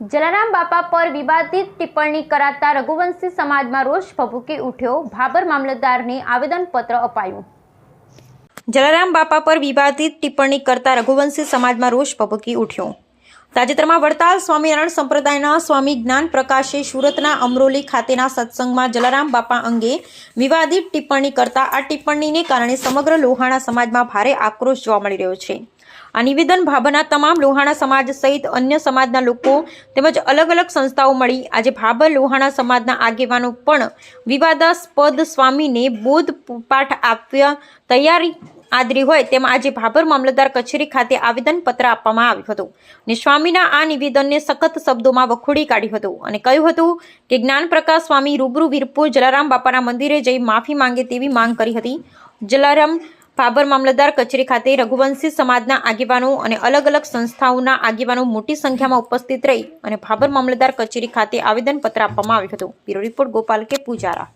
જલારામ બાપા પર વિવાદિત ટિપ્પણી કરાતા રઘુવંશી સમાજમાં રોષ ભભૂકી ઉઠ્યો. ભાબર મામલતદારને આવેદનપત્ર અપાયું. જલારામ બાપા પર વિવાદિત ટિપ્પણી કરતા રઘુવંશી સમાજમાં રોષ ભભૂકી ઉઠ્યો. તાજેતરમાં વડતાલ સ્વામિનારાયણ સંપ્રદાયના સ્વામી જ્ઞાન પ્રકાશે સુરતના અમરોલી ખાતેના સત્સંગમાં જલારામ બાપા અંગે વિવાદિત ટિપ્પણી કરતા આ ટિપ્પણીને કારણે સમગ્ર લોહાણા સમાજમાં ભારે આક્રોશ જોવા મળી રહ્યો છે. આ નિવેદન ભાભરના તમામ લોહાણા સમાજ સહિત અન્ય સમાજના લોકો તેમજ અલગ અલગ સંસ્થાઓ મળી આજે ભાભર લોહાણા સમાજના આગેવાનો પણ વિવાદાસ્પદ સ્વામીને બોધ પાઠ આપવા તૈયારી આદરી હોય તેમ આજે ભાભર મામલતદાર કચેરી ખાતે આવેદનપત્ર આપવામાં આવ્યું હતું. અને સ્વામીના આ નિવેદનને સખત શબ્દોમાં વખોડી કાઢ્યું હતું અને કહ્યું હતું કે, જ્ઞાન પ્રકાશ સ્વામી રૂબરૂ વીરપુર જલારામ બાપાના મંદિરે જઈ માફી માંગે તેવી માંગ કરી હતી. જલારામ ભાભર મામલતદાર કચેરી ખાતે રઘુવંશી સમાજના આગેવાનો અને અલગ અલગ સંસ્થાઓના આગેવાનો મોટી સંખ્યામાં ઉપસ્થિત રહી અને ભાભર મામલતદાર કચેરી ખાતે આવેદનપત્ર આપવામાં આવ્યું હતું. બ્યુરો રિપોર્ટ ગોપાલ કે. પૂજારા.